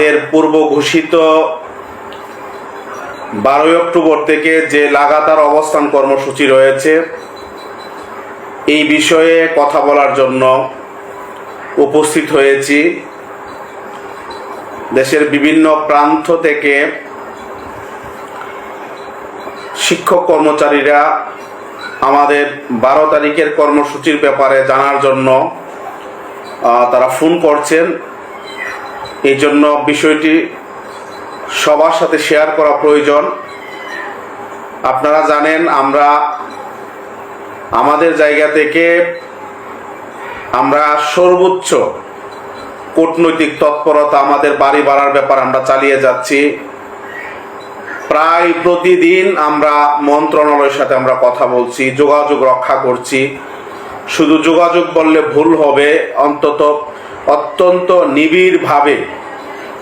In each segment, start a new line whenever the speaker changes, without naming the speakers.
আমাদের পূর্ব ঘোষিত বারোই অক্টোবর থেকে যে লাগাতার অবস্থান কর্মসূচি রয়েছে, এই বিষয়ে কথা বলার জন্য উপস্থিত হয়েছি। দেশের বিভিন্ন প্রান্ত থেকে শিক্ষক কর্মচারীরা আমাদের বারো তারিখের কর্মসূচির ব্যাপারে জানার জন্য তারা ফোন করছেন। এই জন্য বিষয়টি সবার সাথে শেয়ার করা প্রয়োজন। আপনারা জানেন, আমরা আমাদের জায়গা থেকে আমরা সর্বোচ্চ কূটনৈতিক তৎপরতা আমাদের বাড়ি বাড়ার ব্যাপার আমরা চালিয়ে যাচ্ছি। প্রায় প্রতিদিন আমরা মন্ত্রণালয়ের সাথে আমরা কথা বলছি, যোগাযোগ রক্ষা করছি। শুধু যোগাযোগ বললে ভুল হবে, অন্তত অত্যন্ত নিবিড়ভাবে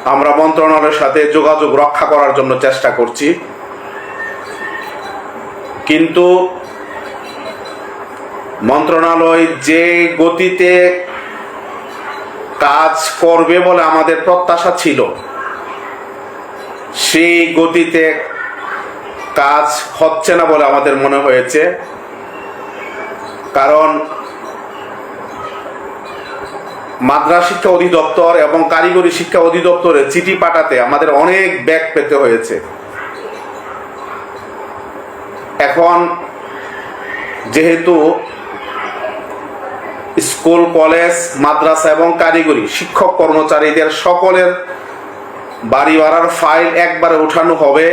আমরা মন্ত্রণালয়ের সাথে যোগাযোগ রক্ষা করার জন্য চেষ্টা করছি। কিন্তু মন্ত্রণালয় যে গতিতে কাজ করবে বলে আমাদের প্রত্যাশা ছিল, সেই গতিতে কাজ হচ্ছে না বলে আমাদের মনে হয়েছে। কারণ মাদ্রাস শিক্ষা অধিদপ্তর এবং কারিগরি শিক্ষা অধিদপ্তরে চিঠি পাঠাতে আমাদের অনেক ব্যাগ পেতে হয়েছে। এখন যেহেতু স্কুল, কলেজ, মাদ্রাসা এবং কারিগরি শিক্ষক কর্মচারীদের সকলের বাড়ি ভাড়ার ফাইল একবারে উঠানো হবে,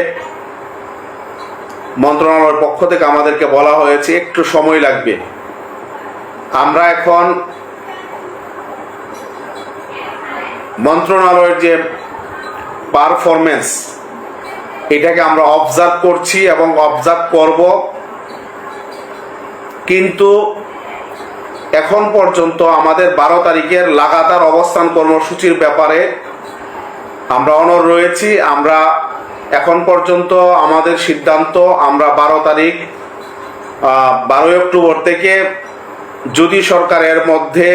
মন্ত্রণালয়ের পক্ষ থেকে আমাদেরকে বলা হয়েছে, একটু সময় লাগবে। আমরা এখন মন্ত্রণালয়ের যে পারফরমেন্স এটাকে আমরা অবজার্ভ করছি এবং অবজার্ভ করব। কিন্তু এখন পর্যন্ত আমাদের বারো তারিখের লাগাতার অবস্থান কর্মসূচির ব্যাপারে আমরা অনর রয়েছি। আমরা এখন পর্যন্ত আমাদের সিদ্ধান্ত, আমরা বারো তারিখ বারোই অক্টোবর থেকে যদি সরকারের মধ্যে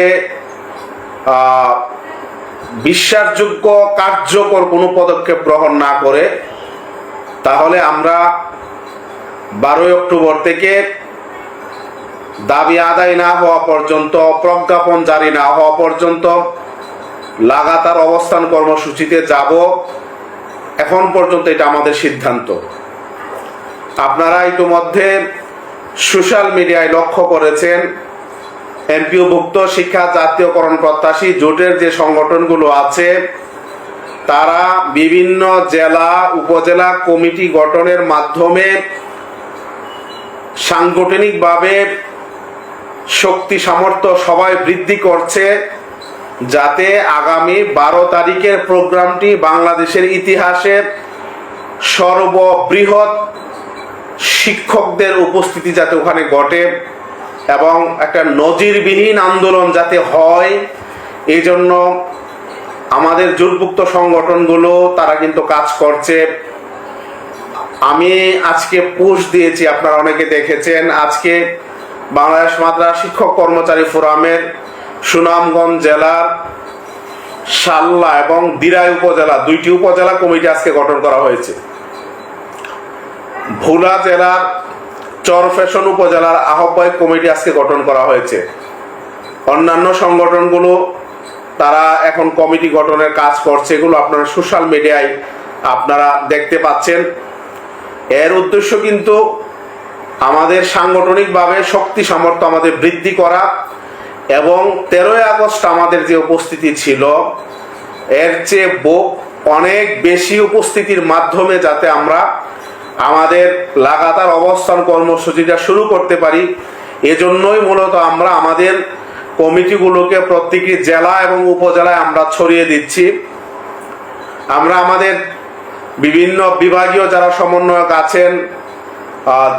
বিশ্বাসযোগ্য, কার্যকর কোনো পদক্ষেপ গ্রহণ না করে, তাহলে আমরা বারোই অক্টোবর থেকে দাবি আদায় না হওয়া পর্যন্ত, প্রজ্ঞাপন জারি না হওয়া পর্যন্ত লাগাতার অবস্থান কর্মসূচিতে যাব। এখন পর্যন্ত এটা আমাদের সিদ্ধান্ত। আপনারা ইতিমধ্যে সোশ্যাল মিডিয়ায় লক্ষ্য করেছেন এমপিওভুক্ত শিক্ষা জাতীয়করণ প্রত্যাশী জোটের যে সংগঠনগুলো আছে, তারা বিভিন্ন জেলা, উপজেলা কমিটি গঠনের মাধ্যমে সাংগঠনিকভাবে শক্তি, সামর্থ্য সবাই বৃদ্ধি করছে যাতে আগামী বারো তারিখের প্রোগ্রামটি বাংলাদেশের ইতিহাসের সর্ববৃহৎ শিক্ষকদের উপস্থিতি যাতে ওখানে ঘটে। এবং একটা নজিরবিহীন আন্দোলন যাতে হয় এই জন্য আমাদের জোটভুক্ত সংগঠনগুলো, তারা কিন্তু কাজ করছে। আমি আজকে পোস্ট দিয়েছি, আপনারা অনেকে দেখেছেন। আজকে বাংলাদেশ মাদ্রাস শিক্ষক কর্মচারী ফোরামের সুনামগঞ্জ জেলার সাল্লা এবং দিরাই উপজেলা, দুইটি উপজেলা কমিটি আজকে গঠন করা হয়েছে। ভোলা জেলার চরফ্যাশন উপজেলার আহ্বায়ক কমিটি আজকে গঠন করা হয়েছে। অন্যান্য সংগঠনগুলো তারা এখন কমিটি গঠনের কাজ করছে, এগুলো আপনারা সোশ্যাল মিডিয়ায় আপনারা দেখতে পাচ্ছেন। এর উদ্দেশ্য কিন্তু আমাদের সাংগঠনিকভাবে শক্তি সামর্থ্য আমাদের বৃদ্ধি করা এবং তেরোই আগস্ট আমাদের যে উপস্থিতি ছিল, এর চেয়ে অনেক বেশি উপস্থিতির মাধ্যমে যাতে আমরা আমাদের লাগাতার অবস্থান কর্মসূচিটা শুরু করতে পারি। এজন্যই মূলত আমরা আমাদের কমিটিগুলোকে প্রত্যেকটি জেলা এবং উপজেলায় আমরা ছড়িয়ে দিচ্ছি। আমরা আমাদের বিভিন্ন বিভাগীয় যারা সমন্বয়ক আছেন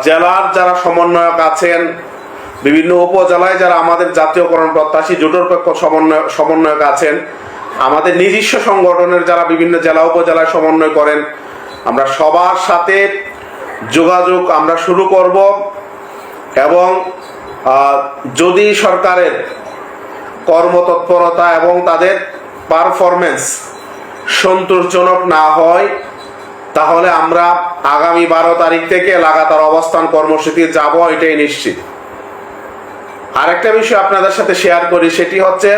জেলার যারা সমন্বয়ক আছেন, বিভিন্ন উপজেলায় যারা আমাদের জাতীয়করণ প্রত্যাশী, জোটের পক্ষ সমন্বয়, সমন্বয়ক আছেন, আমাদের নিজস্ব সংগঠনের যারা বিভিন্ন জেলা, উপজেলায় সমন্বয় করেন, আমরা সবার সাথে যোগাযোগ আমরা শুরু করব এবং যদি সরকারের কর্মতৎপরতা এবং তাদের পারফরমেন্স সন্তোষজনক না হয়, তাহলে আমরা আগামী বারো তারিখ থেকে লাগাতার অবস্থান কর্মসূচি যাব, এটাই নিশ্চিত। আরেকটা বিষয় আপনাদের সাথে শেয়ার করি, সেটি হচ্ছে